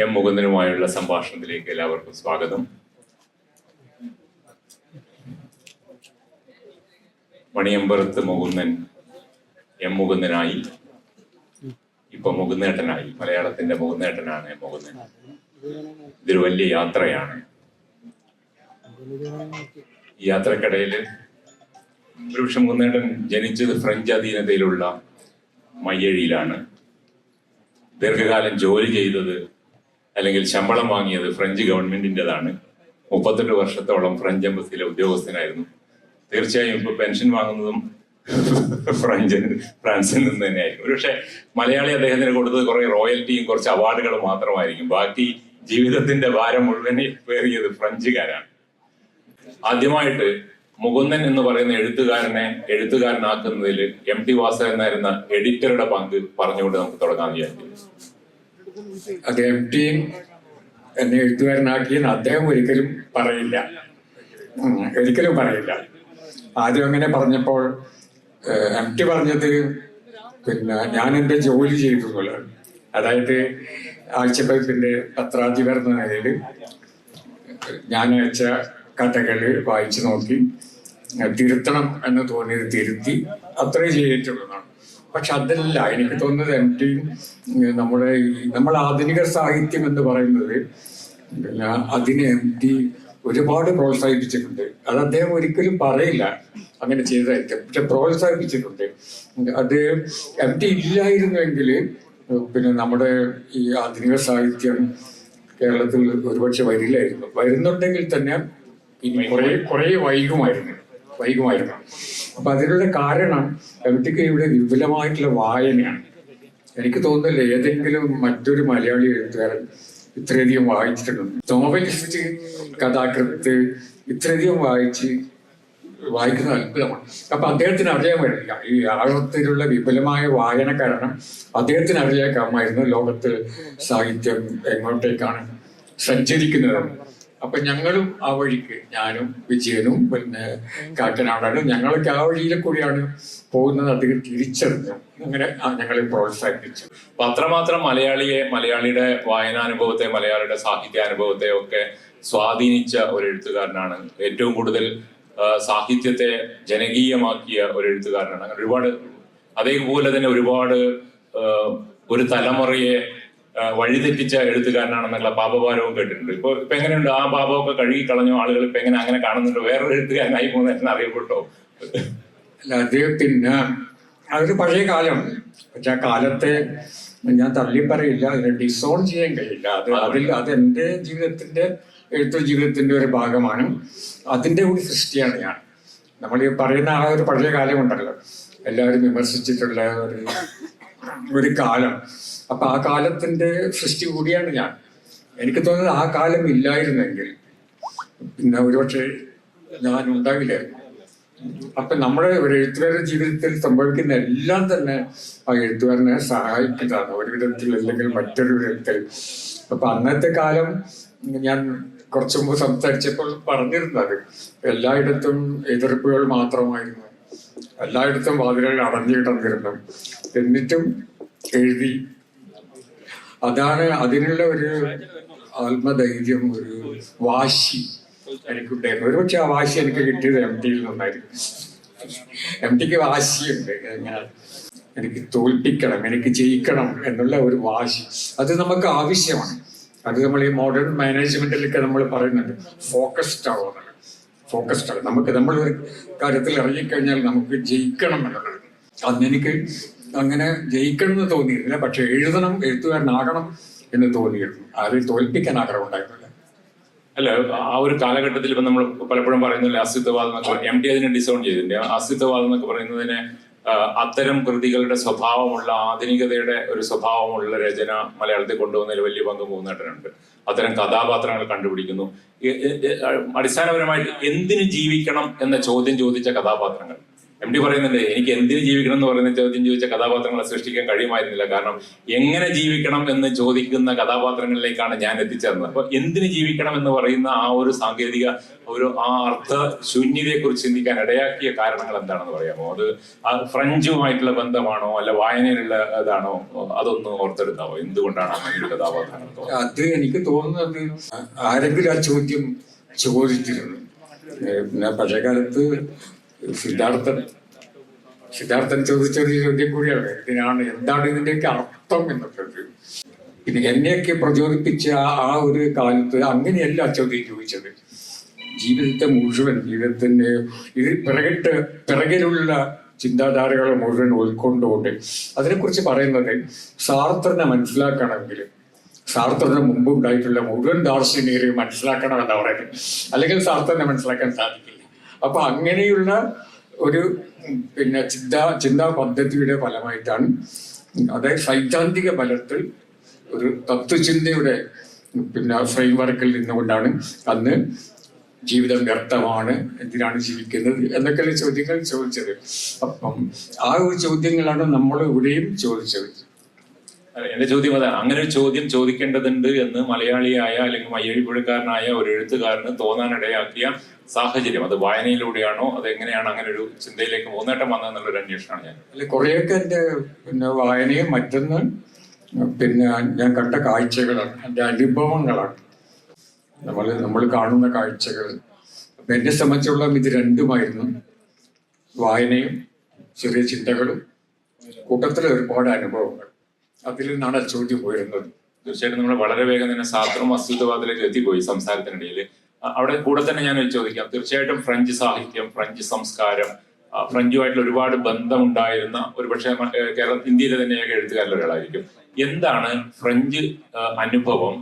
M മുകുന്ദനുമായുള്ള സംഭാഷണത്തിലേക്ക് എല്ലാവർക്കും സ്വാഗതം. മണിയമ്പറത്ത് Mukundan M മുകുന്ദനായി ഇപ്പൊ മുകുന്നേട്ടനായി മലയാളത്തിന്റെ മുകുന്നേട്ടനാണ് എം മുകുന്ദൻ. ഇതൊരു വലിയ യാത്രയാണ്. ഈ യാത്രക്കിടയിൽ ഒരുപക്ഷെ മുകുന്നേട്ടൻ ജനിച്ചത് ഫ്രഞ്ച് അധീനതയിലുള്ള മയ്യഴിയിലാണ്. ദീർഘകാലം ജോലി ചെയ്തത് അല്ലെങ്കിൽ ശമ്പളം വാങ്ങിയത് ഫ്രഞ്ച് ഗവൺമെന്റിന്റെതാണ് മുപ്പത്തെട്ട് വർഷത്തോളം ഫ്രഞ്ച് എംബസിയിലെ ഉദ്യോഗസ്ഥനായിരുന്നു. തീർച്ചയായും ഇപ്പൊ പെൻഷൻ വാങ്ങുന്നതും ഫ്രഞ്ച് ഫ്രാൻസിൽ നിന്ന് തന്നെയായിരിക്കും. ഒരുപക്ഷെ മലയാളി അദ്ദേഹത്തിന് കൊടുത്തത് കുറെ റോയൽറ്റിയും കുറച്ച് അവാർഡുകളും മാത്രമായിരിക്കും. ബാക്കി ജീവിതത്തിന്റെ ഭാരം മുഴുവൻ പേറിയത് ഫ്രഞ്ചുകാരാണ്. ആദ്യമായിട്ട് മുകുന്ദൻ എന്ന് പറയുന്ന എഴുത്തുകാരനെ എഴുത്തുകാരനാക്കുന്നതിൽ എം ടി വാസ എന്നായിരുന്ന എഡിറ്ററുടെ പങ്ക് പറഞ്ഞുകൊണ്ട് നമുക്ക് തുടങ്ങാൻ വിചാരിക്കുന്നു. അത് എം ടിയും എന്നെ എഴുത്തുകാരനാക്കിയെന്ന് അദ്ദേഹം ഒരിക്കലും പറയില്ല. ഒരിക്കലും പറയില്ല. ആദ്യം അങ്ങനെ പറഞ്ഞപ്പോൾ എം ടി പറഞ്ഞത് പിന്നെ ഞാൻ എന്റെ ജോലി ചെയ്തു പോലെ. അതായത് ആഴ്ചപ്പതിപ്പിന്റെ പത്രാധിപർ എന്ന നിലയിൽ ഞാൻ അയച്ച കഥകൾ വായിച്ചു നോക്കി തിരുത്തണം എന്ന് തോന്നിയത് തിരുത്തി അത്രേ ചെയ്തിട്ടുള്ളതാണ് പക്ഷെ അതല്ല എനിക്ക് തോന്നുന്നത് എം ടി നമ്മുടെ നമ്മൾ ആധുനിക സാഹിത്യം എന്ന് പറയുന്നത് പിന്നെ അതിനെ എം ടി ഒരുപാട് പ്രോത്സാഹിപ്പിച്ചിട്ടുണ്ട്. അത് അദ്ദേഹം ഒരിക്കലും പറയില്ല അങ്ങനെ ചെയ്തതായിട്ട് പക്ഷെ പ്രോത്സാഹിപ്പിച്ചിട്ടുണ്ട്. അത് എം ടി ഇല്ലായിരുന്നുവെങ്കിൽ പിന്നെ നമ്മുടെ ഈ ആധുനിക സാഹിത്യം കേരളത്തിൽ ഒരുപക്ഷെ വരില്ലായിരുന്നു. വരുന്നുണ്ടെങ്കിൽ തന്നെ കുറെ കുറെ വൈകുമായിരുന്നു. വൈകുമായിരുന്നു അപ്പൊ അതിനുള്ള കാരണം എം ടി കെയുടെ വിപുലമായിട്ടുള്ള വായനയാണ്. എനിക്ക് തോന്നുന്നില്ല ഏതെങ്കിലും മറ്റൊരു മലയാളി എഴുത്തുകാരൻ ഇത്രയധികം വായിച്ചിട്ടുണ്ട്. നോവലിസ്റ്റ് കഥാകൃത്ത് ഇത്രയധികം വായിച്ച് വായിക്കുന്ന അത്ഭുതമാണ്. അപ്പൊ അദ്ദേഹത്തിന് അറിയാമായിരുന്നില്ല ഈ ആഴത്തിലുള്ള വിപുലമായ വായന കാരണം അദ്ദേഹത്തിന് അറിയാക്കാമായിരുന്നു ലോകത്ത് സാഹിത്യം എങ്ങോട്ടേക്കാണ് സഞ്ചരിക്കുന്നത്. അപ്പൊ ഞങ്ങളും ആ വഴിക്ക് ഞാനും വിജയനും പിന്നെ കാക്കനാടാനും ഞങ്ങളൊക്കെ ആ വഴിയിലെ കൂടിയാണ് പോകുന്നത് അദ്ദേഹം തിരിച്ചറിഞ്ഞു. അങ്ങനെ ഞങ്ങളെ പ്രോത്സാഹിപ്പിച്ചു. അപ്പൊ അത്രമാത്രം മലയാളിയെ മലയാളിയുടെ വായനാനുഭവത്തെ മലയാളിയുടെ സാഹിത്യാനുഭവത്തെ ഒക്കെ സ്വാധീനിച്ച ഒരു എഴുത്തുകാരനാണ്. ഏറ്റവും കൂടുതൽ സാഹിത്യത്തെ ജനകീയമാക്കിയ ഒരു എഴുത്തുകാരനാണ്. അങ്ങനെ ഒരുപാട് അതേപോലെ തന്നെ ഒരുപാട് ഒരു തലമുറയെ വഴിതെറ്റിച്ച എഴുത്തുകാരനാണെന്നുള്ള പാപഭാരവും കേട്ടിട്ടുണ്ട്. ഇപ്പൊ ഇപ്പൊ എങ്ങനെയുണ്ട്? ആ പാപമൊക്കെ കഴുകി കളഞ്ഞ ആളുകൾ ഇപ്പൊ എങ്ങനെ അങ്ങനെ കാണുന്നുണ്ട്? വേറൊരു എഴുത്തുകാരനായി പോകുന്നതെന്ന് അറിയപ്പെട്ടോ? അല്ല അദ്ദേഹത്തിന് അതൊരു പഴയ കാലം. പക്ഷെ ആ കാലത്തെ ഞാൻ തള്ളി പറയില്ല അതിനെ ഡിസോൺ ചെയ്യാൻ കഴിയില്ല. അത് അതിൽ അത് എന്റെ ജീവിതത്തിന്റെ എഴുത്തു ജീവിതത്തിന്റെ ഒരു ഭാഗമാണ്. അതിന്റെ കൂടി സൃഷ്ടിയാണ് ഞാൻ. നമ്മൾ ഈ പറയുന്ന ആ ഒരു പഴയ കാലം ഉണ്ടല്ലോ. എല്ലാവരും വിമർശിച്ചിട്ടുള്ള ഒരു ഒരു കാലം. അപ്പൊ ആ കാലത്തിന്റെ സൃഷ്ടി കൂടിയാണ് ഞാൻ. എനിക്ക് തോന്നുന്നത് ആ കാലം ഇല്ലായിരുന്നെങ്കിൽ പിന്നെ ഒരുപക്ഷെ ഞാൻ ഉണ്ടാവില്ലായിരുന്നു. അപ്പൊ നമ്മുടെ ഒരു എഴുത്തുകാരുടെ ജീവിതത്തിൽ സംഭവിക്കുന്ന എല്ലാം തന്നെ ആ എഴുത്തുകാരനെ സഹായിക്കുന്നതാണ് ഒരു വിധത്തിൽ അല്ലെങ്കിൽ മറ്റൊരു വിധത്തിൽ. അപ്പൊ അന്നത്തെ കാലം ഞാൻ കുറച്ചു മുമ്പ് സംസാരിച്ചപ്പോൾ പറഞ്ഞിരുന്നത് എല്ലായിടത്തും എതിർപ്പുകൾ മാത്രമായിരുന്നു. എല്ലായിടത്തും വാതിലുകൾ അടഞ്ഞു കിടന്നിരുന്നു. എന്നിട്ടും എഴുതി. അതാണ് അതിനുള്ള ഒരു ആത്മധൈര്യം ഒരു വാശി എനിക്കുണ്ടായിരുന്നു. ഒരുപക്ഷെ ആ വാശി എനിക്ക് കിട്ടിയത് എം ടിയിൽ നിന്നായിരുന്നു. എം ടിക്ക് വാശിയുണ്ട്. ഞാൻ എനിക്ക് തോൽപ്പിക്കണം എനിക്ക് ജയിക്കണം എന്നുള്ള ഒരു വാശി. അത് നമുക്ക് ആവശ്യമാണ്. അത് നമ്മൾ ഈ മോഡേൺ മാനേജ്മെന്റിലൊക്കെ നമ്മൾ പറയുന്നുണ്ട്. ഫോക്കസ്ഡ് ആവുന്നത് ഫോക്കസ്ഡ് നമുക്ക് നമ്മൾ ഒരു കാര്യത്തിൽ ഇറങ്ങിക്കഴിഞ്ഞാൽ നമുക്ക് ജയിക്കണം എന്നുള്ളത് അന്ന് എനിക്ക് അങ്ങനെ ജയിക്കണം എന്ന് തോന്നിയിരുന്നില്ല. പക്ഷെ എഴുതണം എഴുത്തുകാരനാകണം എന്ന് തോന്നിയിരുന്നു. ആരെയും തോൽപ്പിക്കാൻ ആഗ്രഹം ഉണ്ടായിരുന്നില്ല. അല്ല ആ ഒരു കാലഘട്ടത്തിൽ ഇപ്പൊ നമ്മൾ പലപ്പോഴും പറയുന്നില്ല അസ്തിത്വവാദം എം ഡി അതിനെ ഡിസോൺ ചെയ്തിട്ടുണ്ട്. അസ്തിത്വവാദം എന്നൊക്കെ പറയുന്നതിന് അത്തരം കൃതികളുടെ സ്വഭാവമുള്ള ആധുനികതയുടെ ഒരു സ്വഭാവമുള്ള രചന മലയാളത്തിൽ കൊണ്ടുവന്നതിൽ വലിയ പങ്ക് മൂന്നേട്ടനുണ്ട്. അത്തരം കഥാപാത്രങ്ങൾ കണ്ടുപിടിക്കുന്നു. അടിസ്ഥാനപരമായിട്ട് എന്തിന് ജീവിക്കണം എന്ന ചോദ്യം ചോദിച്ച കഥാപാത്രങ്ങൾ. എം ഡി പറയുന്നുണ്ട് എനിക്ക് എന്തിന് ജീവിക്കണം എന്ന് പറയുന്ന ചോദ്യം ചോദിച്ച കഥാപാത്രങ്ങളെ സൃഷ്ടിക്കാൻ കഴിയുമായിരുന്നില്ല. കാരണം എങ്ങനെ ജീവിക്കണം എന്ന് ചോദിക്കുന്ന കഥാപാത്രങ്ങളിലേക്കാണ് ഞാൻ എത്തിച്ചേർന്നത്. അപ്പൊ എന്തിന് ജീവിക്കണം എന്ന് പറയുന്ന ആ ഒരു സാങ്കേതിക ഒരു ആ അർത്ഥ ശൂന്യതയെ കുറിച്ച് ചിന്തിക്കാൻ ഇടയാക്കിയ കാരണങ്ങൾ എന്താണെന്ന് പറയാമോ? അത് ആ ഫ്രഞ്ചുമായിട്ടുള്ള ബന്ധമാണോ? അല്ല വായനയിലുള്ള ഇതാണോ? അതൊന്ന് ഓർത്തെടുത്താവോ എന്തുകൊണ്ടാണ് അങ്ങനെ കഥാപാത്രങ്ങൾ അത് എനിക്ക് തോന്നുന്നത് ആരെങ്കിലും ആ ചോദ്യം ചോദിച്ചിരുന്നു. പിന്നെ പഴയകാലത്ത് സിദ്ധാർത്ഥൻ സിദ്ധാർത്ഥൻ ചോദിച്ച ഒരു ചോദ്യം കൂടിയാണ്. ഇതിനാണ് എന്താണ് ഇതിന്റെയൊക്കെ അർത്ഥം എന്നുള്ളത്. പിന്നെ എന്നെയൊക്കെ പ്രചോദിപ്പിച്ച ആ- ഒരു കാലത്ത് അങ്ങനെയല്ല ചോദ്യം ചോദിച്ചത്. ജീവിതത്തെ മുഴുവൻ ജീവിതത്തിന്റെ ഇത് പിറകിട്ട് പിറകിലുള്ള ചിന്താധാരകളെ മുഴുവൻ ഉൾക്കൊണ്ടുകൊണ്ട് അതിനെക്കുറിച്ച് പറയുന്നത് സാർത്രനെ മനസ്സിലാക്കണമെങ്കിൽ സാർത്രന് മുമ്പ് ഉണ്ടായിട്ടുള്ള മുഴുവൻ ദാർശനികരെയും മനസ്സിലാക്കണമെന്നാണ് പറയുന്നത്. അല്ലെങ്കിൽ സാർത്രനെ മനസ്സിലാക്കാൻ സാധിക്കില്ല. അപ്പൊ അങ്ങനെയുള്ള ഒരു പിന്നെ ചിന്താ ചിന്താ പദ്ധതിയുടെ ഫലമായിട്ടാണ്. അതായത് സൈദ്ധാന്തിക ബലത്തിൽ ഒരു തത്വചിന്തയുടെ പിന്നെ ഫ്രെയിം വർക്കിൽ നിന്നുകൊണ്ടാണ് അന്ന് ജീവിതം വ്യർത്ഥമാണ് എന്തിനാണ് ജീവിക്കുന്നത് എന്നൊക്കെയുള്ള ചോദ്യങ്ങൾ ചോദിച്ചത്. അപ്പം ആ ഒരു ചോദ്യങ്ങളാണ് നമ്മൾ ഇവിടെയും ചോദിച്ചത്. എന്റെ ചോദ്യം അതാണ്. അങ്ങനെ ഒരു ചോദ്യം ചോദിക്കേണ്ടതുണ്ട് എന്ന് മലയാളിയായ അല്ലെങ്കിൽ മയ്യഴിപ്പുഴക്കാരനായ ഒരു എഴുത്തുകാരന് തോന്നാനിടയാക്കിയ സാഹചര്യം. അത് വായനയിലൂടെയാണോ അത് എങ്ങനെയാണ് അങ്ങനെ ഒരു ചിന്തയിലേക്ക് മൂന്നേട്ടം വന്നതെന്നുള്ള ഒരു അന്വേഷണമാണ് ഞാൻ. അല്ലെ കുറേയൊക്കെ എന്റെ പിന്നെ വായനയും മറ്റൊന്ന് പിന്നെ ഞാൻ കണ്ട കാഴ്ചകളാണ് എന്റെ അനുഭവങ്ങളാണ്. നമ്മൾ നമ്മൾ കാണുന്ന കാഴ്ചകൾ. അപ്പം എന്നെ സംബന്ധിച്ചുള്ള ഇത് രണ്ടുമായിരുന്നു. വായനയും ചെറിയ ചിന്തകളും കൂട്ടത്തിലെ ഒരുപാട് അനുഭവങ്ങൾ. അതിൽ നിന്നാണ് ചോദ്യം പോയിരുന്നത് തീർച്ചയായിട്ടും നമ്മൾ വളരെ വേഗം തന്നെ ശാസ്ത്രം അസ്തിത്വവാദത്തിലേക്ക് എത്തിപ്പോയി സംസാരത്തിനിടയിൽ അവിടെ കൂടെ തന്നെ ഞാൻ ചോദിക്കാം. തീർച്ചയായിട്ടും ഫ്രഞ്ച് സാഹിത്യം ഫ്രഞ്ച് സംസ്കാരം ഫ്രഞ്ചുമായിട്ടുള്ള ഒരുപാട് ബന്ധമുണ്ടായിരുന്ന ഒരുപക്ഷെ കേരള ഇന്ത്യയിലെ തന്നെ ഞാൻ എഴുത്തുകാരിൽ ഒരാളായിരിക്കും എന്താണ് ഫ്രഞ്ച് അനുഭവം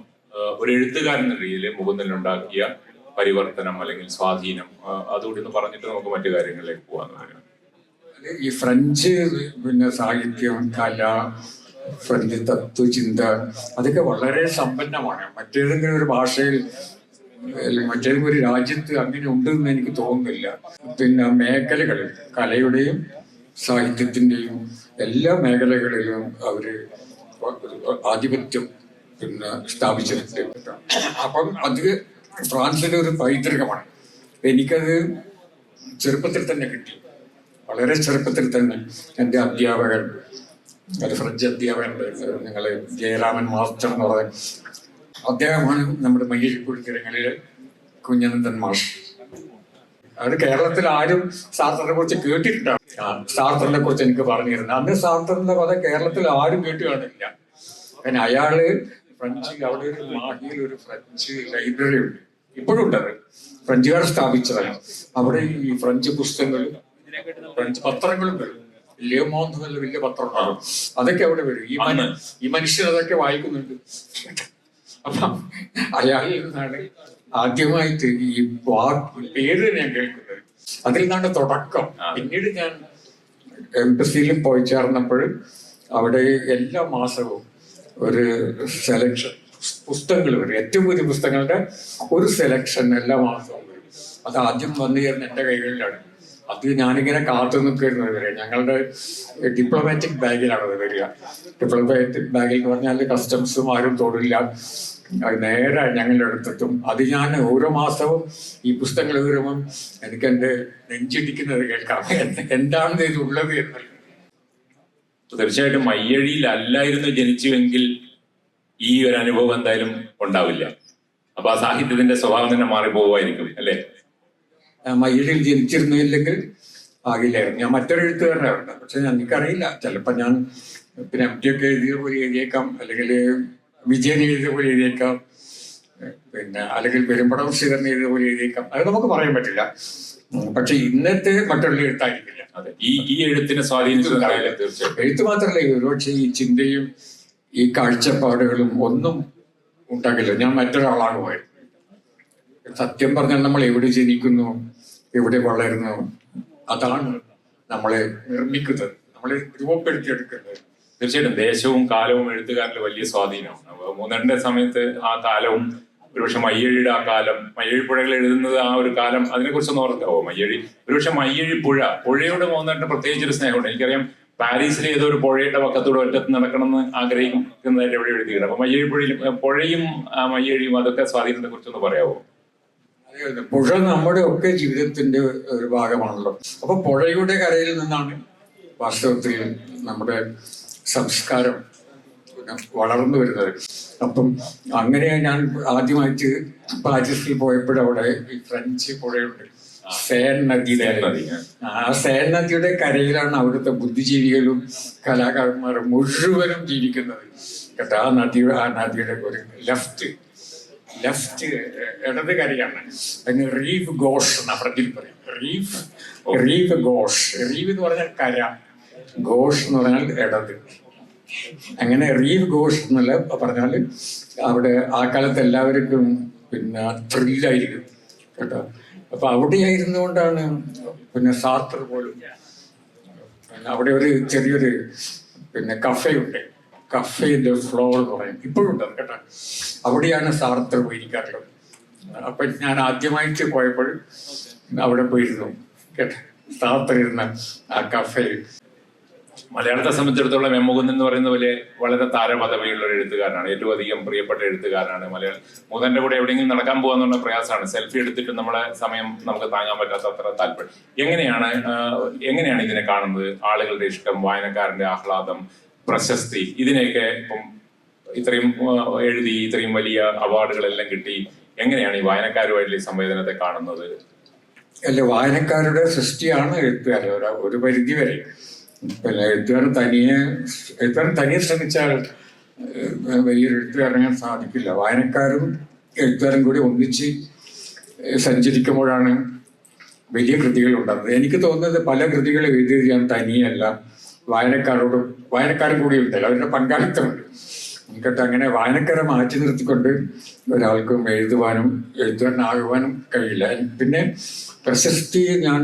ഒരു എഴുത്തുകാരൻ എന്ന രീതിയിൽ മുകുന്ദനുണ്ടാക്കിയ പരിവർത്തനം അല്ലെങ്കിൽ സ്വാധീനം? അതുകൂടി ഒന്ന് പറഞ്ഞിട്ട് നമുക്ക് മറ്റു കാര്യങ്ങളിലേക്ക് പോകാന്ന് പറയാം ഈ ഫ്രഞ്ച് പിന്നെ സാഹിത്യം കല ഫ്രഞ്ച് തത്വചിന്ത അതൊക്കെ വളരെ സമ്പന്നമാണ്. മറ്റേതെങ്കിലും ഒരു ഭാഷയിൽ മറ്റേതെങ്കിലും ഒരു രാജ്യത്ത് അങ്ങനെ ഉണ്ടെന്ന് എനിക്ക് തോന്നുന്നില്ല. പിന്നെ മേഖലകളിൽ കലയുടെയും സാഹിത്യത്തിന്റെയും എല്ലാ മേഖലകളിലും അവർ ആധിപത്യം പിന്നെ സ്ഥാപിച്ചിട്ടുണ്ട്. അപ്പം അത് ഫ്രാൻസിലെ ഒരു പൈതൃകമാണ്. എനിക്കത് ചെറുപ്പത്തിൽ തന്നെ കിട്ടി. വളരെ ചെറുപ്പത്തിൽ തന്നെ എന്റെ അധ്യാപകൻ ഒരു ഫ്രഞ്ച് അധ്യാപകൻ നിങ്ങളെ ജയരാമൻ മാസ്റ്റർ എന്ന് പറയുന്ന അദ്ദേഹമാണ് നമ്മുടെ മയ്യഴിക്കുഴിക്കരങ്ങളിലെ കുഞ്ഞനന്ദൻ മാഷ്. അത് കേരളത്തിൽ ആരും സാർത്തറിനെ കുറിച്ച് കേട്ടിട്ടുണ്ടാവും സാർത്തറിനെ കുറിച്ച് എനിക്ക് പറഞ്ഞു തരുന്നത് അന്ന് സാർത്തറിന്റെ കഥ കേരളത്തിൽ ആരും കേട്ട് കാണില്ല. കാരണം അയാൾ ഫ്രഞ്ച് അവിടെ ഒരു മാഹിയിൽ ഒരു ഫ്രഞ്ച് ലൈബ്രറി ഉണ്ട്. ഇപ്പോഴും ഉണ്ട് അത്. ഫ്രഞ്ചുകാർ സ്ഥാപിച്ചതാണ്. അവിടെ ഈ ഫ്രഞ്ച് പുസ്തകങ്ങളും ഫ്രഞ്ച് പത്രങ്ങളും വരും. ലിയോ മോന്ത് വലിയ പത്രം ഉണ്ടാകും അതൊക്കെ അവിടെ വരും. ഈ മനുഷ്യൻ അതൊക്കെ വായിക്കുന്നുണ്ട്. അപ്പം അയാളിൽ നിന്നാണ് ആദ്യമായിട്ട് ഈ പേര് ഞാൻ കേൾക്കുന്നത്. അതിൽ നിന്നാണ് തുടക്കം. പിന്നീട് ഞാൻ എംബസിയിലും പോയി ചേർന്നപ്പോൾ അവിടെ എല്ലാ മാസവും ഒരു സെലക്ഷൻ പുസ്തകങ്ങൾ വരും. ഏറ്റവും പുതിയ പുസ്തകങ്ങളുടെ ഒരു സെലക്ഷൻ എല്ലാ മാസവും അത് ആദ്യം വന്നു ചേർന്ന് എന്റെ കൈകളിലാണ്. അത് ഞാനിങ്ങനെ കാത്തു നിൽക്കുന്നു വരിക ഞങ്ങളുടെ ഡിപ്ലോമാറ്റിക് ബാഗിലാണ് അത് വരിക. ഡിപ്ലോമാറ്റിക് ബാഗിൽ എന്ന് പറഞ്ഞാൽ കസ്റ്റംസും ആരും തൊടില്ല. നേരെ ഞങ്ങളുടെ അടുത്തെത്തും. അത് ഞാൻ ഓരോ മാസവും ഈ പുസ്തകങ്ങൾ വരുമ്പം എനിക്ക് എന്റെ നെഞ്ചിടിക്കുന്നത് കേൾക്കാം. എന്ത് എന്താണ് ഇതിലുള്ളത് എന്നുള്ളത് തീർച്ചയായിട്ടും മയ്യഴിയിലല്ലായിരുന്നു ജനിച്ചുവെങ്കിൽ ഈ ഒരു അനുഭവം എന്തായാലും ഉണ്ടാവില്ല. അപ്പൊ ആ സാഹിത്യത്തിന്റെ സ്വഭാവം തന്നെ മാറിപ്പോവായിരിക്കും അല്ലെ? മയിലിൽ ജനിച്ചിരുന്നില്ലെങ്കിൽ ആകില്ലായിരുന്നു ഞാൻ മറ്റൊരു എഴുത്തുകാരനായിരുന്നു പക്ഷെ എനിക്കറിയില്ല. ചിലപ്പോൾ ഞാൻ പിന്നെ എം ടി ഒക്കെ എഴുതിയ പോലെ എഴുതിയേക്കാം. അല്ലെങ്കിൽ വിജയൻ എഴുതിയ പോലെ എഴുതിയേക്കാം. പിന്നെ അല്ലെങ്കിൽ പെരുമ്പടം ശ്രീധരൻ എഴുതിയ പോലെ എഴുതിയേക്കാം. അത് നമുക്ക് പറയാൻ പറ്റില്ല. പക്ഷെ ഇന്നത്തെ മറ്റുള്ള എഴുത്തായിരിക്കില്ല അതെ. ഈ ഈ എഴുത്തിനെ സ്വാധീനിച്ചു എഴുത്ത് മാത്രമല്ല ഒരുപക്ഷെ ഈ ചിന്തയും ഈ കാഴ്ചപ്പാടുകളും ഒന്നും ഉണ്ടാകില്ല. ഞാൻ മറ്റൊരാളാണ് പോയത്. സത്യം പറഞ്ഞാൽ നമ്മൾ എവിടെ ജനിക്കുന്നു എവിടെ വളരുന്നു അതാണ് നമ്മളെ നിർമ്മിക്കുന്നത്. നമ്മളെ രൂപപ്പെടുത്തിയെടുക്കുന്നത്. തീർച്ചയായിട്ടും ദേശവും കാലവും എഴുത്തുകാരിൽ വലിയ സ്വാധീനമാണ്. മൂന്നരന്റെ സമയത്ത് ആ കാലവും ഒരുപക്ഷെ മയ്യഴിയുടെ ആ കാലം മയ്യഴി പുഴകൾ എഴുതുന്നത് ആ ഒരു കാലം അതിനെക്കുറിച്ചൊന്ന് ഓർക്കാവോ? മയ്യഴി ഒരുപക്ഷെ മയ്യഴി പുഴ പുഴയോട് പോകുന്നതിന്റെ പ്രത്യേകിച്ച് ഒരു സ്നേഹമുണ്ട്. എനിക്കറിയാം പാരീസിലെ ഏതോ ഒരു പുഴയുടെ പക്കത്തൂടെ ഒറ്റത്ത് നടക്കണമെന്ന് ആഗ്രഹിക്കുന്നതായിട്ട് എവിടെ എഴുതിയിട്ടുണ്ട്. അപ്പൊ മയ്യഴി പുഴയിലും പുഴയും മയ്യഴിയും അതൊക്കെ സ്വാധീനത്തെ കുറിച്ചൊന്ന് പറയാവോ? അതെ, പുഴ നമ്മുടെ ഒക്കെ ജീവിതത്തിന്റെ ഒരു ഭാഗമാണല്ലോ. അപ്പൊ പുഴയുടെ കരയിൽ നിന്നാണ് വാസ്തവത്തിൽ നമ്മുടെ സംസ്കാരം വളർന്നു വരുന്നത്. അപ്പം അങ്ങനെ ഞാൻ ആദ്യമായിട്ട് പാരീസിൽ പോയപ്പോഴവിടെ ഈ ഫ്രഞ്ച് പുഴയുണ്ട്. സേൻ നദിയുടെ സേൻ നദി, ആ. സേൻ നദിയുടെ കരയിലാണ് അവിടുത്തെ ബുദ്ധിജീവികളും കലാകാരന്മാരും മുഴുവനും ജീവിക്കുന്നത്. കേട്ടോ ആ നദിയുടെ ആ നദിയുടെ ഒരു ലെഫ്റ്റ് ലെഫ്റ്റ് ഇടത് കരയാണ് അതിന് റീഫ് ഘോഷ് എന്ന ഫ്രണ്ടിൽ പറയും. Reef reef Ghosh. റീഫ് എന്ന് പറഞ്ഞാൽ കര. ഘോഷ് എന്ന് പറഞ്ഞാൽ ഇടത്. അങ്ങനെ റീഫ് ഘോഷ് എന്നല്ല പറഞ്ഞാൽ അവിടെ ആ കാലത്ത് എല്ലാവർക്കും പിന്നെ ത്രില്ലായിരിക്കും കേട്ടോ. അപ്പൊ അവിടെ ആയിരുന്നുകൊണ്ടാണ് പിന്നെ സാർത്തർ പോലും. അവിടെ ഒരു ചെറിയൊരു പിന്നെ കഫേന്റെ ഫ്ലോർ എന്ന് പറയും. ഇപ്പോഴും ഉണ്ട് അത് കേട്ടോ. അവിടെയാണ് സാർത്തർ പോയിരിക്കാറുള്ളത്. അപ്പൊ ഞാൻ ആദ്യമായിട്ട് പോയപ്പോൾ അവിടെ പോയിരുന്നു കേട്ടോ. ഇരുന്ന ആ കഫേ. മലയാളത്തെ സംബന്ധിച്ചിടത്തോളം എമ്മുകുന്ന് എന്ന് പറയുന്ന പോലെ വളരെ താരപദവിയുള്ള ഒരു എഴുത്തുകാരനാണ്. ഏറ്റവും അധികം പ്രിയപ്പെട്ട എഴുത്തുകാരനാണ് മലയാളം. മൂതന്റെ കൂടെ എവിടെയെങ്കിലും നടക്കാൻ പോകാന്നുള്ള പ്രയാസമാണ്. സെൽഫി എടുത്തിട്ട് നമ്മളെ സമയം നമുക്ക് താങ്ങാൻ പറ്റാത്ത അത്ര താല്പര്യം. എങ്ങനെയാണ് എങ്ങനെയാണ് ഇതിനെ കാണുന്നത്? ആളുകളുടെ ഇഷ്ടം വായനക്കാരന്റെ ആഹ്ലാദം പ്രശസ്തി. ഇതിനെയൊക്കെ ഇപ്പം ഇത്രയും എഴുതി ഇത്രയും വലിയ അവാർഡുകളെല്ലാം കിട്ടി. എങ്ങനെയാണ് ഈ വായനക്കാരുമായിട്ടുള്ള ഈ സംവേദനത്തെ കാണുന്നത്? അല്ല വായനക്കാരുടെ സൃഷ്ടിയാണ് എഴുത്തുകാരൻ ഒരു പരിധി വരെ. പിന്നെ എഴുത്തുകാരൻ തനിയെ എഴുത്തുകാരൻ തനിയെ ശ്രമിച്ചാൽ വലിയൊരു എഴുത്തുകാരനാൻ സാധിക്കില്ല. വായനക്കാരും എഴുത്തുകാരും കൂടി ഒന്നിച്ച് സഞ്ചരിക്കുമ്പോഴാണ് വലിയ കൃതികൾ ഉണ്ടാകുന്നത്. എനിക്ക് തോന്നുന്നത് പല കൃതികൾ എഴുതിയത് ഞാൻ തനിയല്ല. വായനക്കാരോട് വായനക്കാരും കൂടി ഉണ്ടല്ലോ അവരുടെ പങ്കാളിത്തമുണ്ട്. കേട്ടോ അങ്ങനെ വായനക്കാരെ മാറ്റി നിർത്തിക്കൊണ്ട് ഒരാൾക്കും എഴുതുവാനും എഴുതുവാനാകുവാനും കഴിയില്ല. പിന്നെ പ്രശസ്തി ഞാൻ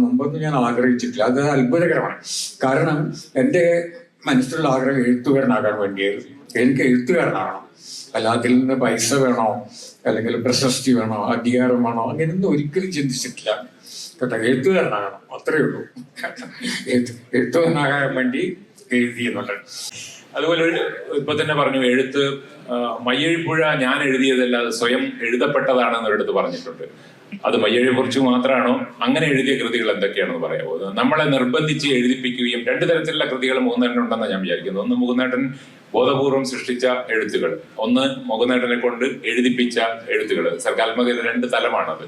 മുമ്പൊന്നും ഞാൻ ആഗ്രഹിച്ചിട്ടില്ല. അത് അത്ഭുതകരമാണ്. കാരണം എന്റെ മനസ്സിലുള്ള ആഗ്രഹം എഴുത്തുകാരനാകാൻ വേണ്ടിയായിരുന്നു. എനിക്ക് എഴുത്തുകാരനാകണം. അല്ല അതിൽ നിന്ന് പൈസ വേണോ അല്ലെങ്കിൽ പ്രശസ്തി വേണോ അധികാരം വേണോ അങ്ങനെയൊന്നും ഒരിക്കലും ചിന്തിച്ചിട്ടില്ല. കേട്ടോ എഴുത്തുകാരനാകണം അത്രയേ ഉള്ളൂ. എഴുത്ത് എഴുത്തുകാരനാകാൻ വേണ്ടി എഴുതി എന്നുള്ളത് അതുപോലെ ഇപ്പൊ തന്നെ പറഞ്ഞു എഴുത്ത് മയ്യഴിപ്പുഴ ഞാൻ എഴുതിയതല്ല അത് സ്വയം എഴുതപ്പെട്ടതാണെന്ന് ഒരിടത്ത് പറഞ്ഞിട്ടുണ്ട്. അത് മയ്യഴി കുറിച്ച് മാത്രമാണോ അങ്ങനെ എഴുതിയ കൃതികൾ എന്തൊക്കെയാണെന്ന് പറയാമോ നമ്മളെ നിർബന്ധിച്ച് എഴുതിപ്പിക്കുകയും രണ്ട് തരത്തിലുള്ള കൃതികൾ മുകുന്നേട്ടൻ ഉണ്ടെന്ന് ഞാൻ വിചാരിക്കുന്നു ഒന്ന് മുകുന്നേട്ടൻ ബോധപൂർവം സൃഷ്ടിച്ച എഴുത്തുകൾ. ഒന്ന് മുകുന്നേട്ടനെ കൊണ്ട് എഴുതിപ്പിച്ച എഴുത്തുകൾ. സർക്കാത്മക രണ്ട് തലമാണത്.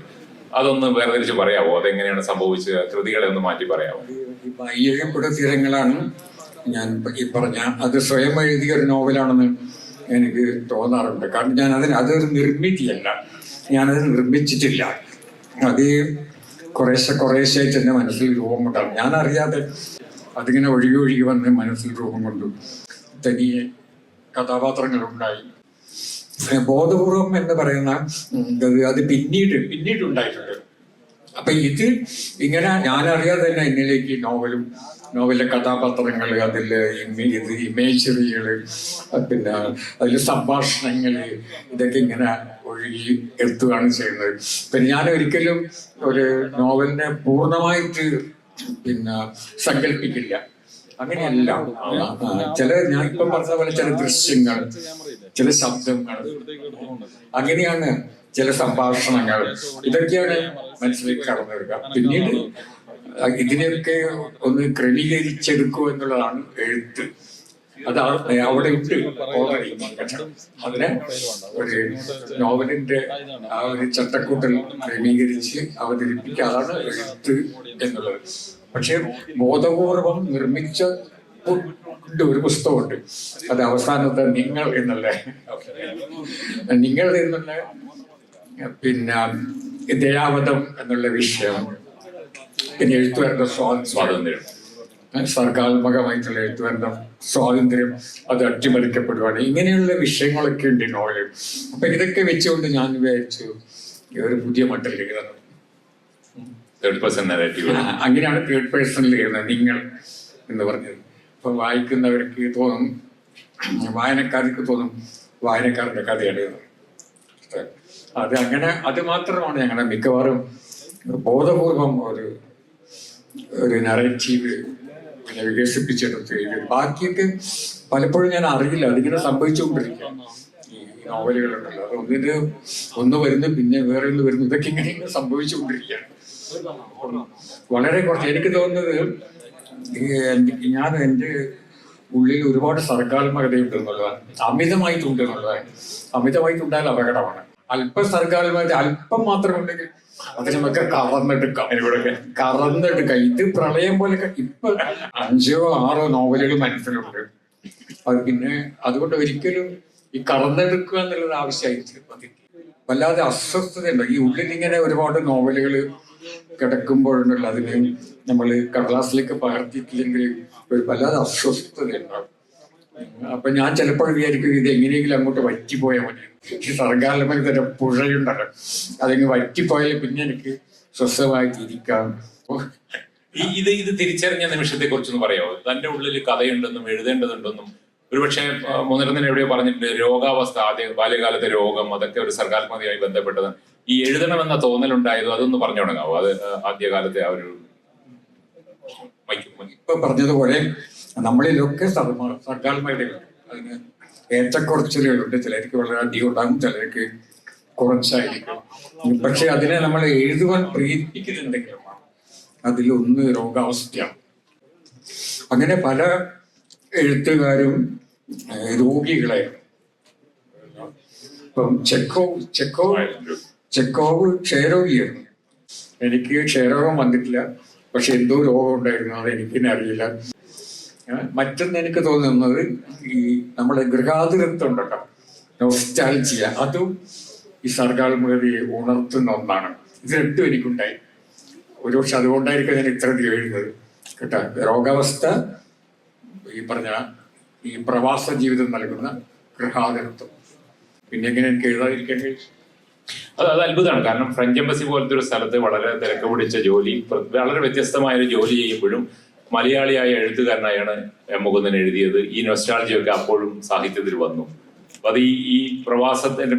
അതൊന്ന് വേർതിരിച്ച് പറയാമോ അതെങ്ങനെയാണ് സംഭവിച്ച കൃതികളെ ഒന്ന് മാറ്റി പറയാമോ ഈ വയ്യഴപ്പുഴ തീരങ്ങളാണ് ഞാൻ ഈ പറഞ്ഞ അത് സ്വയം എഴുതിയ ഒരു നോവലാണെന്ന് എനിക്ക് തോന്നാറുണ്ട്. കാരണം ഞാൻ അതിന് അതൊരു നിർമ്മിതിയല്ല. ഞാനത് നിർമ്മിച്ചിട്ടില്ല. അത് കുറേശ്ശെ കുറേശ്ശെ എന്റെ മനസ്സിൽ രൂപം കൊണ്ടാണ്. ഞാൻ അറിയാതെ അതിങ്ങനെ ഒഴുകി ഒഴുകി വന്ന് മനസ്സിൽ രൂപം കൊണ്ടു തനിയെ കഥാപാത്രങ്ങളുണ്ടായി. ബോധപൂർവം എന്ന് പറയുന്ന അത് പിന്നീട് പിന്നീട് ഉണ്ടായിട്ടുണ്ട് അപ്പൊ ഇത് ഇങ്ങനെ ഞാനറിയാതെ തന്നെ എന്നിലേക്ക് നോവലും നോവലിലെ കഥാപാത്രങ്ങൾ അതിൽ ഇത് ഇമേജറികൾ പിന്നെ അതിൽ സംഭാഷണങ്ങൾ ഇതൊക്കെ ഇങ്ങനെ ഒഴുകി എത്തുകയാണ് ചെയ്യുന്നത്. പിന്നെ ഞാൻ ഒരിക്കലും ഒരു നോവലിനെ പൂർണമായിട്ട് പിന്നെ സങ്കല്പിക്കില്ല. അങ്ങനെയല്ല. ചില ഞാൻ ഇപ്പൊ പറഞ്ഞ പോലെ ചില ദൃശ്യങ്ങൾ ചില ശബ്ദങ്ങൾ അങ്ങനെയാണ് ചില സംഭാഷണങ്ങൾ. ഇതൊക്കെയാണ് മനസ്സിലേക്ക് കടന്നു വരിക പിന്നീട് ഇതിനെയൊക്കെ ഒന്ന് ക്രമീകരിച്ചെടുക്കുക എന്നുള്ളതാണ് എഴുത്ത്. അത് അവിടെ ഉണ്ട് ഓൾറെഡി അതിനെ ഒരു നോവലിന്റെ ആ ഒരു ചട്ടക്കൂട്ടിൽ ക്രമീകരിച്ച് അവതരിപ്പിക്കുക അതാണ് എഴുത്ത് എന്നുള്ളത്. പക്ഷെ ബോധപൂർവം നിർമ്മിച്ച ഒരു പുസ്തകമുണ്ട്. അത് അവസാനത്തെ നിങ്ങൾ എന്നുള്ള നിങ്ങൾ എന്നുള്ള പിന്നെ ദയാവതം എന്നുള്ള വിഷയം പിന്നെ എഴുത്തുകാരുടെ സ്വാതന്ത്ര്യം. സ്വാതന്ത്ര്യം സർഗാത്മകമായിട്ടുള്ള എഴുത്തുകാരുടെ സ്വാതന്ത്ര്യം അത് അട്ടിമറിക്കപ്പെടുവാണ്. ഇങ്ങനെയുള്ള വിഷയങ്ങളൊക്കെ ഉണ്ട് നോവലിൽ. അപ്പൊ ഇതൊക്കെ വെച്ചുകൊണ്ട് ഞാൻ വിചാരിച്ചു ഒരു പുതിയ മട്ടിൽ എഴുതണം തേർഡ് പേഴ്സൺ നെഗറ്റീവ് അങ്ങനെയാണ് തേർഡ് പേഴ്സണിൽ എഴുതുന്നത് നിങ്ങൾ എന്ന് പറഞ്ഞത്. അപ്പൊ വായിക്കുന്നവർക്ക് തോന്നും വായനക്കാർക്ക് തോന്നും വായനക്കാരുടെ കഥയാണ് അത് അങ്ങനെ അത് മാത്രമാണ് ഞങ്ങളുടെ മിക്കവാറും ബോധപൂർവം ഒരു ഒരു നറേറ്റീവ് പിന്നെ വികസിപ്പിച്ചെടുത്ത് എഴുതി ബാക്കിയൊക്കെ പലപ്പോഴും ഞാൻ അറിയില്ല. അതിങ്ങനെ സംഭവിച്ചുകൊണ്ടിരിക്കുക. ഈ നോവലുകളുണ്ടല്ലോ. അത് ഒന്നിന് ഒന്ന് വരുന്നു പിന്നെ വേറെ ഒന്ന് വരുന്നു. ഇതൊക്കെ ഇങ്ങനെ ഇങ്ങനെ സംഭവിച്ചുകൊണ്ടിരിക്കുകയാണ്. വളരെ കുറച്ച് എനിക്ക് തോന്നുന്നത് ഞാൻ എന്റെ ഉള്ളിൽ ഒരുപാട് സർഗാത്മകതയുണ്ട് എന്നുള്ളതാണ്. അമിതമായിട്ടുണ്ട് എന്നുള്ളതാണ്. അമിതമായിട്ടുണ്ടായാൽ അപകടമാണ്. അല്പ സർഗാത്മകത അല്പം മാത്രം ഉണ്ടെങ്കിൽ അത് നമുക്ക് കവർന്നെടുക്കാം. അതിലൂടെ കറന്നെടുക്കാം ഇത് പ്രളയം പോലെ ഇപ്പൊ അഞ്ചോ ആറോ നോവലുകൾ മനസ്സിലുണ്ട്. അത് പിന്നെ അതുകൊണ്ട് ഒരിക്കലും ഈ കറന്നെടുക്കുക എന്നുള്ളത് ആവശ്യമായിരിക്കും അതിന് വല്ലാതെ അസ്വസ്ഥതയുണ്ട്. ഈ ഉള്ളിൽ ഇങ്ങനെ ഒരുപാട് നോവലുകൾ കിടക്കുമ്പോഴുണ്ടല്ലോ അതിന് നമ്മൾ കടലാസിലേക്ക് പകർത്തിയിട്ടില്ലെങ്കിൽ ഒരു വല്ലാതെ അസ്വസ്ഥതയുണ്ടാവും. അപ്പൊ ഞാൻ ചിലപ്പോൾ വിചാരിക്കും ഇത് എങ്ങനെയെങ്കിലും അങ്ങോട്ട് വറ്റിപ്പോയാൽ മതി. ഈ സർഗാത്മക തരം പുഴയുണ്ടല്ലോ. അതങ്ങ് വറ്റിപ്പോയാൽ പിന്നെ എനിക്ക് സ്വസ്ഥമായി തിരിക്കാം ഇത് ഇത് തിരിച്ചറിഞ്ഞ നിമിഷത്തെ കുറിച്ചൊന്ന് പറയാമോ? തന്റെ ഉള്ളിൽ കഥയുണ്ടെന്നും എഴുതേണ്ടതുണ്ടെന്നും ഒരുപക്ഷെ ആ, മുനിർന്നൻ എവിടെയോ പറഞ്ഞിട്ടുണ്ട്. രോഗാവസ്ഥ ആദ്യ ബാല്യകാലത്തെ രോഗം അതൊക്കെ ഒരു സർഗാത്മകതയായി ബന്ധപ്പെട്ടത് ഈ എഴുതണമെന്ന തോന്നലുണ്ടായതോ അതൊന്ന് പറഞ്ഞു തുടങ്ങാവോ? അത് ആദ്യകാലത്തെ ആ ഒരു. ഇപ്പൊ പറഞ്ഞതുപോലെ നമ്മളിലൊക്കെ സർഗാത്മകതയുണ്ട്. അതിന് ഏറ്റക്കുറച്ചിലുകളുണ്ട് ചിലർക്ക് വളരെ അധികം ഉണ്ടാകും ചിലർക്ക് കുറച്ചായിരിക്കും. പക്ഷെ അതിനെ നമ്മൾ എഴുതുവാൻ പ്രേരിപ്പിക്കുന്നുണ്ടെങ്കിലും അതിലൊന്ന് രോഗാവസ്ഥയാണ്. അങ്ങനെ പല എഴുത്തുകാരും രോഗികളെ ഇപ്പം ചെക്കോ ചെക്കോവ് ചെക്കോവ് ക്ഷയരോഗിയായിരുന്നു. എനിക്ക് ക്ഷയരോഗം വന്നിട്ടില്ല. പക്ഷെ എന്തോ രോഗം ഉണ്ടായിരുന്നു അത് എനിക്കിനെ അറിയില്ല. മറ്റൊന്ന് എനിക്ക് തോന്നുന്നത് ഈ നമ്മുടെ ഗൃഹാതുരത്വം ഉണ്ടല്ലോ നൊസ്റ്റാൾജിയ അതും ഈ സർഗാത്മകതയെ ഉണർത്തുന്ന ഒന്നാണ്. ഇത് രണ്ടും എനിക്കുണ്ടായി ഒരുപക്ഷെ അതുകൊണ്ടായിരിക്കും ഞാൻ ഇത്ര എഴുതുന്നത്. കേട്ടോ? രോഗാവസ്ഥ ഈ പറഞ്ഞ ഈ പ്രവാസ ജീവിതം നൽകുന്ന ഗൃഹാതുരത്വം. പിന്നെ എങ്ങനെ എനിക്ക് എഴുതാതിരിക്കാൻ കഴിച്ചു അത് അത് അത്ഭുതമാണ്. കാരണം ഫ്രഞ്ച് എംബസി പോലത്തെ ഒരു സ്ഥലത്ത് വളരെ തിരക്ക് പിടിച്ച ജോലി വളരെ വ്യത്യസ്തമായ ഒരു ജോലി ചെയ്യുമ്പോഴും മലയാളിയായ എഴുത്തുകാരനായാണ് എം മുകുന്ദൻ എഴുതിയത്. ഈ നൊസ്റ്റാളജിയൊക്കെ അപ്പോഴും സാഹിത്യത്തിൽ വന്നു. അപ്പൊ അത് ഈ ഈ പ്രവാസത്തിന്റെ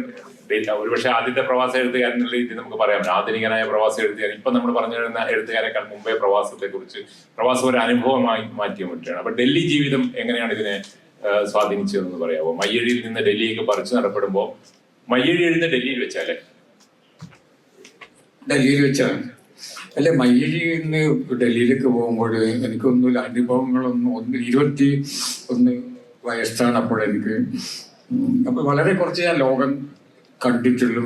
ഒരുപക്ഷെ ആദ്യത്തെ പ്രവാസ എഴുത്തുകാരൻ എന്നുള്ള രീതിയിൽ നമുക്ക് പറയാം. ആധുനികനായ പ്രവാസ എഴുത്തുകാരൻ. ഇപ്പൊ നമ്മൾ പറഞ്ഞു വരുന്ന എഴുത്തുകാരെക്കാൾ മുമ്പേ പ്രവാസത്തെ കുറിച്ച് പ്രവാസം ഒരു അനുഭവമായി മാറ്റിയ മറ്റാണ് അപ്പൊ ഡൽഹി ജീവിതം എങ്ങനെയാണ് ഇതിനെ സ്വാധീനിച്ചതെന്ന് പറയാമോ? മയ്യഴിയിൽ നിന്ന് ഡൽഹിയിലേക്ക് പറിച്ചു നടപ്പെടുമ്പോൾ മയ്യഴി എഴുതുന്ന ഡൽഹിയിൽ വെച്ചാലേ? ഡൽഹിയിൽ വെച്ചാണ്. അല്ല മയ്യഴിയിൽ നിന്ന് ഡൽഹിയിലേക്ക് പോകുമ്പോൾ എനിക്കൊന്നും അനുഭവങ്ങളൊന്നും ഒന്ന് ഇരുപത്തി ഒന്ന് വയസ്സാണ് ഉം, അപ്പൊ വളരെ കുറച്ച് ഞാൻ ലോകം കണ്ടിട്ടുള്ളൂ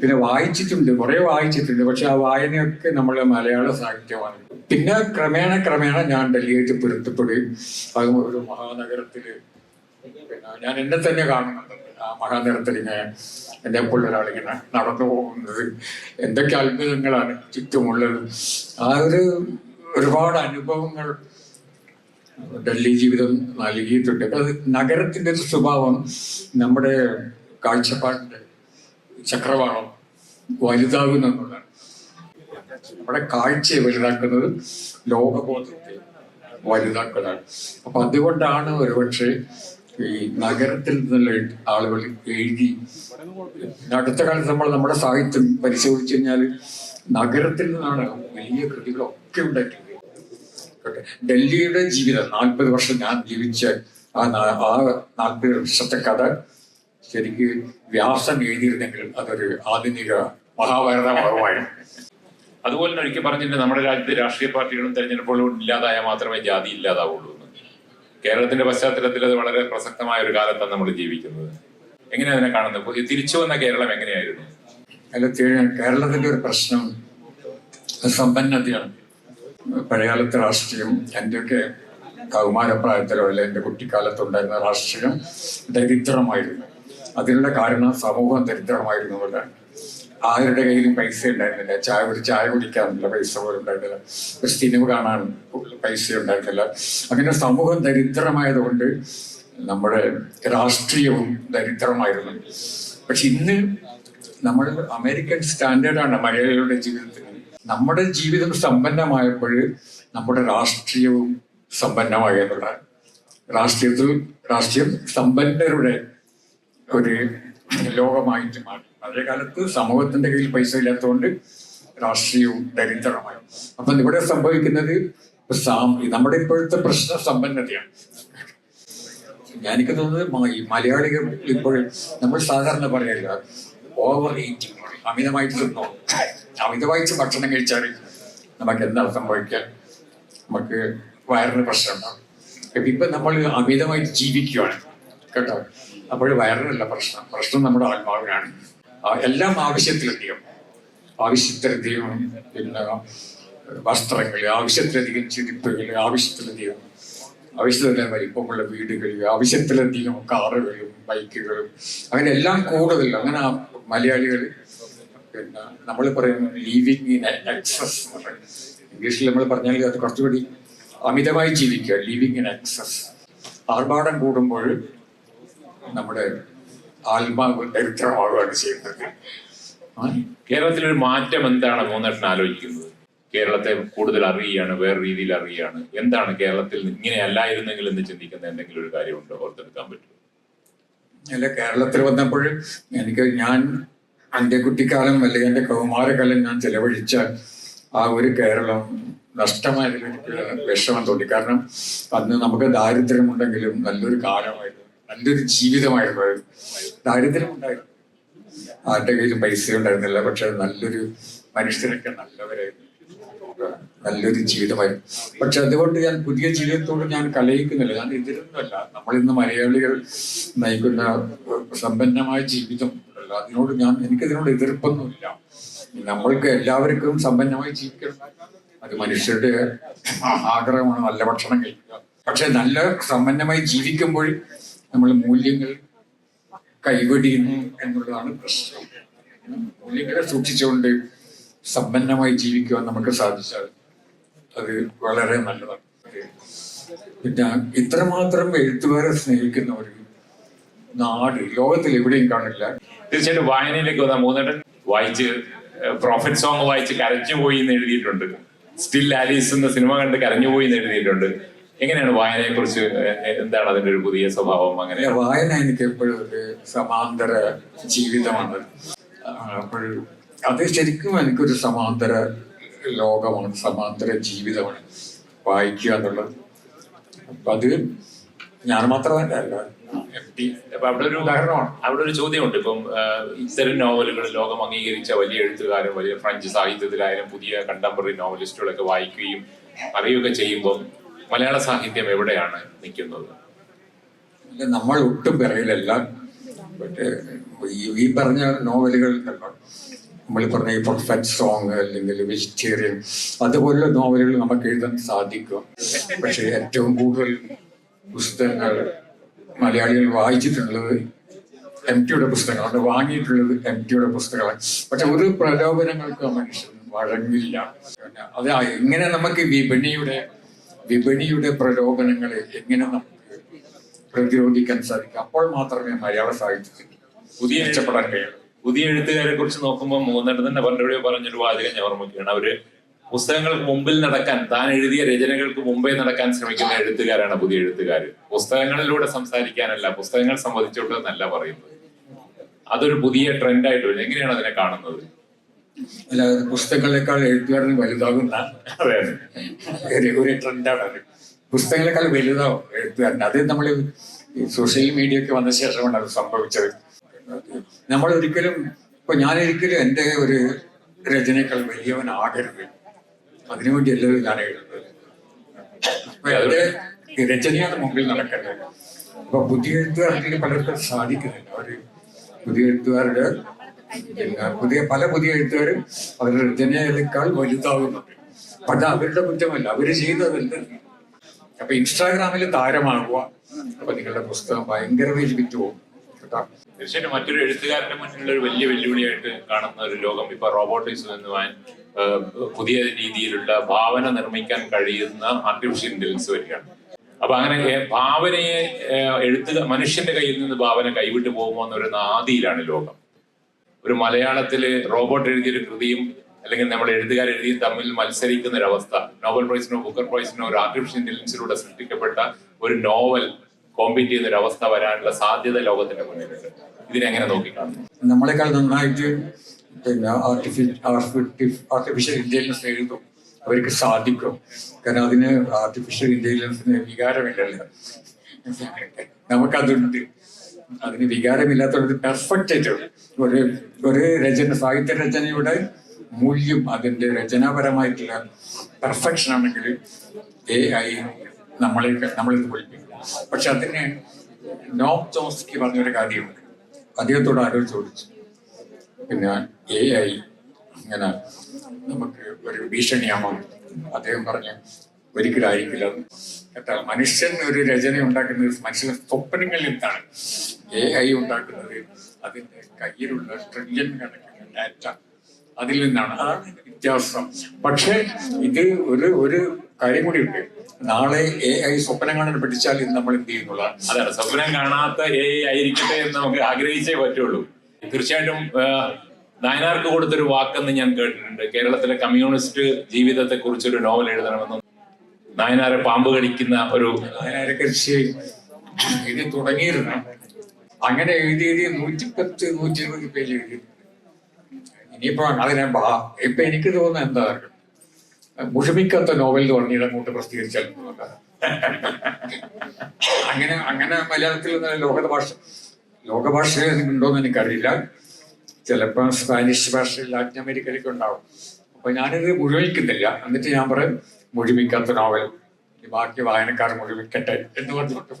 പിന്നെ വായിച്ചിട്ടുണ്ട്. കുറേ വായിച്ചിട്ടുണ്ട്. പക്ഷെ ആ വായനയൊക്കെ നമ്മളെ മലയാള സാഹിത്യമാണ്. പിന്നെ ക്രമേണ ക്രമേണ ഞാൻ ഡൽഹിയായിട്ട് പൊരുത്തപ്പെടുകയും അത് ഒരു മഹാനഗരത്തിൽ. ഞാൻ എന്നെ തന്നെ കാണുന്നുണ്ട്. ആ മഹാനിരത്തിൽ ഇങ്ങനെ എന്നെ പോലെ ഒരാളിങ്ങനെ നടന്നു പോകുന്നത്. എന്തൊക്കെ അത്ഭുതങ്ങളാണ് ചുറ്റുമുള്ളത്. ആ ഒരു ഒരുപാട് അനുഭവങ്ങൾ ഡൽഹി ജീവിതം നൽകിയിട്ടുണ്ട്. അത് നഗരത്തിന്റെ ഒരു സ്വഭാവം നമ്മുടെ കാഴ്ചപ്പാടിന്റെ ചക്രവാളം വലുതാകുന്നു നമ്മുടെ കാഴ്ചയെ വലുതാക്കുന്നത് ലോകബോധത്തെ വലുതാക്കലാണ് അപ്പൊ അതുകൊണ്ടാണ് ഒരുപക്ഷെ ഈ നഗരത്തിൽ നിന്നുള്ള ആളുകൾ എഴുതി. അടുത്ത കാലത്ത് നമ്മൾ നമ്മുടെ സാഹിത്യം പരിശോധിച്ചു കഴിഞ്ഞാൽ നഗരത്തിൽ നിന്നാണ് വലിയ കൃതികളൊക്കെ ഉണ്ടായിട്ടുള്ളത്. ഡൽഹിയുടെ ജീവിതം നാൽപ്പത് വർഷം ഞാൻ ജീവിച്ച ആ ആ നാൽപ്പത് വർഷത്തെ കഥ ശരിക്ക് വ്യാസം എഴുതിയിരുന്നെങ്കിൽ അതൊരു ആധുനിക മഹാഭാരതമാകുമായിരുന്നു. അതുപോലെ തന്നെ ഒരിക്കൽ പറഞ്ഞിട്ടുണ്ട് നമ്മുടെ രാജ്യത്ത് രാഷ്ട്രീയ പാർട്ടികളും തെരഞ്ഞെടുപ്പുകളും ഇല്ലാതായാൽ മാത്രമേ ജാതി ഇല്ലാതാവുള്ളൂ. കേരളത്തിന്റെ പശ്ചാത്തലത്തിൽ അത് വളരെ പ്രസക്തമായ ഒരു കാലത്താണ് നമ്മൾ ജീവിക്കുന്നത്. എങ്ങനെയാണ് അതിനെ കാണുന്നത്? തിരിച്ചു വന്ന കേരളം എങ്ങനെയായിരുന്നു? അല്ല കേരളത്തിന്റെ ഒരു പ്രശ്നം സമ്പന്നതയാണ്. പഴയകാലത്തെ രാഷ്ട്രീയം എന്റെയൊക്കെ കൗമാരപ്രായത്തിലോ അല്ലെ എന്റെ കുട്ടിക്കാലത്തുണ്ടായിരുന്ന രാഷ്ട്രീയം ദരിദ്രമായിരുന്നു. അതിനുള്ള കാരണം സമൂഹം ദരിദ്രമായിരുന്നു എന്നുള്ളതാണ്. ആരുടെ കയ്യിലും പൈസ ഉണ്ടായിരുന്നില്ല. ചായ ഒരു ചായ കുടിക്കാനുള്ള പൈസ പോലും ഉണ്ടായിരുന്നില്ല. ഒരു സിനിമ കാണാൻ പൈസ ഉണ്ടായിരുന്നില്ല. അങ്ങനെ സമൂഹം ദരിദ്രമായതുകൊണ്ട് നമ്മുടെ രാഷ്ട്രീയവും ദരിദ്രമായിരുന്നു. പക്ഷെ ഇന്ന് നമ്മൾ അമേരിക്കൻ സ്റ്റാൻഡേർഡാണ് മലയാളികളുടെ ജീവിതത്തിന്. നമ്മുടെ ജീവിതം സമ്പന്നമായപ്പോൾ നമ്മുടെ രാഷ്ട്രീയവും സമ്പന്നമായി എന്നുള്ളതാണ്. രാഷ്ട്രീയത്തിൽ രാഷ്ട്രീയം സമ്പന്നരുടെ ഒരു ലോകമായിട്ട് മാറി. പഴയ കാലത്ത് സമൂഹത്തിന്റെ കയ്യിൽ പൈസ ഇല്ലാത്തതുകൊണ്ട് രാഷ്ട്രീയവും ദരിദ്രമായി അപ്പം ഇവിടെ സംഭവിക്കുന്നത് നമ്മുടെ ഇപ്പോഴത്തെ പ്രശ്ന സമ്പന്നതയാണ്. എനിക്ക് തോന്നുന്നത് ഈ മലയാളികൾ ഇപ്പോൾ നമ്മൾ സാധാരണ പറയാറില്ല ഓവർ ഈറ്റിംഗ് അമിതമായിട്ട് തിന്നോ. അമിതമായിട്ട് ഭക്ഷണം കഴിച്ചാൽ നമുക്ക് എന്താ സംഭവിക്കുക? നമുക്ക് വയറിന് പ്രശ്നം ഉണ്ടാവും ഇപ്പൊ നമ്മൾ അമിതമായിട്ട് ജീവിക്കുകയാണ് കേട്ടോ? അപ്പോൾ വയറിനല്ല പ്രശ്നം. പ്രശ്നം നമ്മുടെ ആത്മാവിനാണ്. എല്ലാം ആവശ്യത്തിലധികം ആവശ്യത്തിലധികം പിന്നെ വസ്ത്രങ്ങൾ ആവശ്യത്തിലധികം ചിരിപ്പുകൾ ആവശ്യത്തിലധികം ആവശ്യത്തിലധികം വലിപ്പമുള്ള വീടുകൾ ആവശ്യത്തിലധികം കാറുകളും ബൈക്കുകളും അങ്ങനെ എല്ലാം കൂടുതൽ. അങ്ങനെ മലയാളികൾ പിന്നെ നമ്മൾ പറയുന്നത് ലീവിങ് ഇൻ എക്സസ് ഇംഗ്ലീഷിൽ നമ്മൾ പറഞ്ഞാൽ അത് കുറച്ചുകൂടി അമിതമായി ജീവിക്കുക ലിവിങ് ഇൻ എക്സസ് ആർഭാടം കൂടുമ്പോൾ നമ്മുടെ ആത്മാവ് ദരിദ്രമാവുകയാണ് ചെയ്യുന്നത്? കേരളത്തിലൊരു മാറ്റം എന്താണ് മൂന്നെണ്ണം ആലോചിക്കുന്നത്? കേരളത്തെ കൂടുതൽ അറിയുകയാണ് വേറെ രീതിയിൽ അറിയുകയാണ് എന്താണ് കേരളത്തിൽ ഇങ്ങനെ അല്ലായിരുന്നെങ്കിൽ എന്ന് ചിന്തിക്കുന്ന എന്തെങ്കിലും ഒരു കാര്യമുണ്ടോ? ഓർത്തെടുക്കാൻ പറ്റും അല്ല കേരളത്തിൽ വന്നപ്പോൾ എനിക്ക് ഞാൻ എന്റെ കുട്ടിക്കാലം അല്ലെങ്കിൽ എന്റെ കൗമാരകാലം ഞാൻ ചെലവഴിച്ച ആ ഒരു കേരളം നഷ്ടമായതിൽ എനിക്ക് വിഷമം തോന്നി. കാരണം അന്ന് നമുക്ക് ദാരിദ്ര്യമുണ്ടെങ്കിലും നല്ലൊരു കാലമായിരുന്നു. നല്ലൊരു ജീവിതമായിരുന്നു അത്. ദാരിദ്ര്യമുണ്ടായിരുന്നു ആരുടെ കയ്യിലും പൈസ ഉണ്ടായിരുന്നില്ല പക്ഷെ നല്ലൊരു മനുഷ്യരൊക്കെ നല്ലവരായിരുന്നു. നല്ലൊരു ജീവിതമായിരുന്നു. പക്ഷെ അതുകൊണ്ട് ഞാൻ പുതിയ ജീവിതത്തോട് ഞാൻ കലയിക്കുന്നില്ല ഞാൻ എതിരൊന്നുമല്ല. നമ്മൾ ഇന്ന് മലയാളികൾ നയിക്കുന്ന സമ്പന്നമായ ജീവിതം അതിനോട് ഞാൻ എനിക്കതിനോട് എതിർപ്പൊന്നുമില്ല. നമ്മൾക്ക് എല്ലാവർക്കും സമ്പന്നമായി ജീവിക്കണം. അത് മനുഷ്യരുടെ ആഗ്രഹമാണ്. നല്ല ഭക്ഷണം കഴിക്കുക. പക്ഷെ നല്ല സമ്പന്നമായി ജീവിക്കുമ്പോൾ നമ്മൾ മൂല്യങ്ങൾ കൈവടിയുന്നു എന്നുള്ളതാണ് പ്രശ്നം. മൂല്യങ്ങളെ സൂക്ഷിച്ചുകൊണ്ട് സമ്പന്നമായി ജീവിക്കുവാൻ നമുക്ക് സാധിച്ചാൽ അത് വളരെ നല്ലതാണ്. പിന്നെ ഇത്രമാത്രം എഴുത്തുകാരെ സ്നേഹിക്കുന്ന ഒരു നാട് ലോകത്തിൽ എവിടെയും കാണില്ല. തീർച്ചയായിട്ടും വായനയിലേക്ക് വന്ന മൂന്നെണ്ണം വായിച്ച് പ്രോഫിറ്റ് സോങ് വായിച്ച് കരഞ്ഞുപോയി എന്ന് എഴുതിയിട്ടുണ്ട്. സ്റ്റിൽ ആലീസ് എന്ന സിനിമ കണ്ട് കരഞ്ഞുപോയി എന്ന് എഴുതിയിട്ടുണ്ട്. എങ്ങനെയാണ് വായനയെ കുറിച്ച് എന്താണ് അതിന്റെ ഒരു പുതിയ സ്വഭാവം അങ്ങനെ? വായന എനിക്ക് എപ്പോഴും ഒരു സമാന്തര ജീവിതമാണ്. അപ്പോൾ അത് ശരിക്കും എനിക്കൊരു സമാന്തര ലോകമാണ് സമാന്തര ജീവിതമാണ് വായിക്കുക എന്നുള്ളത്. അപ്പൊ അത് ഞാൻ മാത്രമല്ല അവിടെ ഒരു ഉദാഹരണമാണ്. അവിടെ ഒരു ചോദ്യമുണ്ട്. ഇപ്പം ഇത്തരം നോവലുകൾ ലോകം അംഗീകരിച്ച വലിയ എഴുത്തുകാരും വലിയ ഫ്രഞ്ച് സാഹിത്യത്തിലായാലും പുതിയ കണ്ടംപററി നോവലിസ്റ്റുകളൊക്കെ വായിക്കുകയും അറിയുകയൊക്കെ ചെയ്യുമ്പോൾ മലയാള സാഹിത്യം എവിടെയാണ് നിൽക്കുന്നത്? നമ്മൾ ഒട്ടും പിറകിലല്ല. ഈ പറഞ്ഞ നോവലുകൾ നമ്മൾ പറഞ്ഞ ഈ പെർഫെക്റ്റ് സോങ് അല്ലെങ്കിൽ വെജിറ്റേറിയൻ അതുപോലുള്ള നോവലുകൾ നമുക്ക് എഴുതാൻ സാധിക്കും. പക്ഷെ ഏറ്റവും കൂടുതൽ പുസ്തകങ്ങൾ മലയാളികൾ വായിച്ചിട്ടുള്ളത് എം ടിയുടെ പുസ്തകങ്ങളാണ് വാങ്ങിയിട്ടുള്ളത് എം ടിയുടെ പുസ്തകങ്ങളാണ്. പക്ഷെ ഒരു പ്രലോഭനങ്ങൾക്ക് മനുഷ്യൻ വഴങ്ങില്ല. അത് എങ്ങനെ നമുക്ക് വിപണിയുടെ വിപണിയുടെ പ്രലോഭനങ്ങളെ എങ്ങനെ നമുക്ക് പ്രതിരോധിക്കാൻ സാധിക്കും? അപ്പോൾ മാത്രമേ മലയാള സാഹിത്യത്തിന് പുതിയ മെച്ചപ്പെടാൻ കഴിയുള്ളൂ. പുതിയ എഴുത്തുകാരെ കുറിച്ച് നോക്കുമ്പോൾ മൂന്നെണ്ണം തന്നെ പണ്ടെവിടെയോ പറഞ്ഞൊരു വാചകം ഞാൻ ഓർമ്മിക്കുകയാണ് അവർ പുസ്തകങ്ങൾക്ക് മുമ്പിൽ നടക്കാൻ താൻ എഴുതിയ രചനകൾക്ക് മുമ്പേ നടക്കാൻ ശ്രമിക്കുന്ന എഴുത്തുകാരാണ് പുതിയ എഴുത്തുകാർ പുസ്തകങ്ങളിലൂടെ സംസാരിക്കാനല്ല പുസ്തകങ്ങൾ സംബന്ധിച്ചോട്ടെന്നല്ല പറയുന്നത്. അതൊരു പുതിയ ട്രെൻഡായിട്ട് വരും. എങ്ങനെയാണ് അതിനെ കാണുന്നത്? അല്ലാതെ പുസ്തകങ്ങളെക്കാൾ എഴുത്തുകാരന് വലുതാകുന്ന ഒരു ട്രെൻഡാണ് അത്. പുസ്തകങ്ങളെക്കാൾ വലുതാവും എഴുത്തുകാരൻ അത് നമ്മൾ സോഷ്യൽ മീഡിയ ഒക്കെ വന്ന ശേഷമാണ് അത് സംഭവിച്ചത്. നമ്മൾ ഒരിക്കലും ഇപ്പൊ ഞാൻ ഒരിക്കലും എന്റെ ഒരു രചനയേക്കാൾ വലിയവനാകരുത്. അതിനുവേണ്ടി എല്ലാവരും ഞാൻ എഴുതുന്നത്. അപ്പൊ രചനയാണ് മുമ്പിൽ നടക്കേണ്ടത്. അപ്പൊ പുതിയ എഴുത്തുകാർക്ക് പലർക്കും സാധിക്കുന്നില്ല. അവർ പുതിയ എഴുത്തുകാരുടെ പുതിയ പല പുതിയ എഴുത്തുകാരും അവരുടെ രചനയേക്കാൾ വലുതാകുന്നുണ്ട് പക്ഷെ അവരുടെ കുറ്റമല്ല അവർ ചെയ്യുന്നതല്ല അപ്പൊ ഇൻസ്റ്റാഗ്രാമിൽ താരമാകുക. അപ്പൊ നിങ്ങളുടെ പുസ്തകം ഭയങ്കര വിറ്റ് പോകും തീർച്ചയായിട്ടും മറ്റൊരു എഴുത്തുകാരന്റെ മുന്നിലുള്ള ഒരു വലിയ വെല്ലുവിളിയായിട്ട് കാണുന്ന ഒരു ലോകം ഇപ്പൊ റോബോട്ടിക്സ് എന്നുവാൻ പുതിയ രീതിയിലുള്ള ഭാവന നിർമ്മിക്കാൻ കഴിയുന്ന ആർട്ടിഫിഷ്യൽ ഇന്റലിജൻസ് വരികയാണ്. അപ്പൊ അങ്ങനെ ഭാവനയെ എഴുത്തുക മനുഷ്യന്റെ കയ്യിൽ നിന്ന് ഭാവന കൈവിട്ടു പോകുമോ എന്നൊരു നാദിയിലാണ് ലോകം. ഒരു മലയാളത്തിൽ റോബോട്ട് എഴുതിയൊരു കൃതിയും അല്ലെങ്കിൽ നമ്മൾ എഴുതുകാർ എഴുതിയും തമ്മിൽ മത്സരിക്കുന്ന ഒരു അവസ്ഥ നോബൽ പ്രൈസിനോ ബുക്കർ പ്രൈസിനോ ഒരു ആർട്ടിഫിഷ്യൽ ഇന്റലിജൻസിലൂടെ സൃഷ്ടിക്കപ്പെട്ട ഒരു നോവൽ കോമ്പീറ്റ് ചെയ്യുന്ന ഒരു അവസ്ഥ വരാനുള്ള സാധ്യത ലോകത്തിന്റെ മുന്നിലുണ്ട്. ഇതിനെങ്ങനെ നോക്കിക്കാണുന്നു? നമ്മളെക്കാൾ നന്നായിട്ട് പിന്നെ ആർട്ടിഫി ആർട്ടിഫിഷ്യൽ ഇന്റലിജൻസ് എഴുതും. അവർക്ക് സാധിക്കും. കാരണം അതിന് ആർട്ടിഫിഷ്യൽ ഇന്റലിജൻസിന് വികാരമില്ലല്ലോ. നമുക്കതുണ്ട്. അതിന് ഒരു പെർഫെക്റ്റ് ആയിട്ട് ഒരു ഒരു രചന സാഹിത്യ രചനയുടെ മൂല്യം അതിന്റെ രചനാപരമായിട്ടുള്ള പെർഫെക്ഷൻ ആണെങ്കിൽ എ ഐ നമ്മളെ നമ്മളെ തോൽപ്പിക്കും പക്ഷെ അതിന് നോം ചോസ്കി പറഞ്ഞൊരു കാര്യമുണ്ട്. അദ്ദേഹത്തോട് ആരോ ചോദിച്ചു? പിന്നെ എ ഐ ഇങ്ങനെ നമുക്ക് ഒരു ഭീഷണിയാമോ അദ്ദേഹം പറഞ്ഞു ഒരിക്കലായിരിക്കില്ല. എന്താ മനുഷ്യൻ ഒരു രചന ഉണ്ടാക്കുന്നത് മനുഷ്യന്റെ സ്വപ്നങ്ങളിൽ നിന്നാണ് എ ഐ ഉണ്ടാക്കുന്നത്. അതിന്റെ കയ്യിലുള്ള ട്രില്യൺ കണക്കിന് ഡാറ്റ അതിൽ നിന്നാണ് അതാണ് വ്യത്യാസം. പക്ഷേ ഇത് ഒരു ഒരു കാര്യം കൂടിയുണ്ട് നാളെ എ ഐ സ്വപ്നം കാണാൻ പഠിച്ചാൽ ഇന്ന് നമ്മൾ എന്ത് ചെയ്യുന്നുള്ള അതാണ് സ്വപ്നം കാണാത്ത എ ഐ ആയിരിക്കട്ടെ എന്ന് നമുക്ക് ആഗ്രഹിച്ചേ പറ്റുള്ളൂ. തീർച്ചയായിട്ടും നായനാർക്ക് കൊടുത്തൊരു വാക്കെന്ന് ഞാൻ കേട്ടിട്ടുണ്ട്. കേരളത്തിലെ കമ്മ്യൂണിസ്റ്റ് ജീവിതത്തെ കുറിച്ചൊരു നോവൽ എഴുതണമെന്നും നായനാരെ പാമ്പ് കടിക്കുന്ന ഒരു കൃഷി ഇത് തുടങ്ങിയിരുന്നു. അങ്ങനെ എഴുതി എഴുതി നൂറ്റി പത്ത് നൂറ്റി ഇരുപത് പേജ് എഴുതി. ഇനിയിപ്പോ അതിനെ ബാ- ഇപ്പൊ എനിക്ക് തോന്നുന്നത് എന്താ മുഷമിക്കത്ത നോവൽ തുടങ്ങിയത് അങ്ങോട്ട് പ്രസിദ്ധീകരിച്ചാൽ. അങ്ങനെ അങ്ങനെ മലയാളത്തിൽ നിന്ന് ലോക ഭാഷ ലോക ഭാഷയിൽ ഉണ്ടോന്ന് എനിക്കറിയില്ല. ചിലപ്പോൾ സ്പാനിഷ് ഭാഷയിൽ ലാറ്റിൻ അമേരിക്കയിലൊക്കെ ഉണ്ടാവും. അപ്പൊ ഞാനിത് മുഴുമിക്കുന്നില്ല എന്നിട്ട് ഞാൻ പറയും മുഴുമിക്കാത്ത നോവൽ ബാക്കി വായനക്കാർ മുഴുമിക്കട്ടെ എന്ന് പറഞ്ഞിട്ട്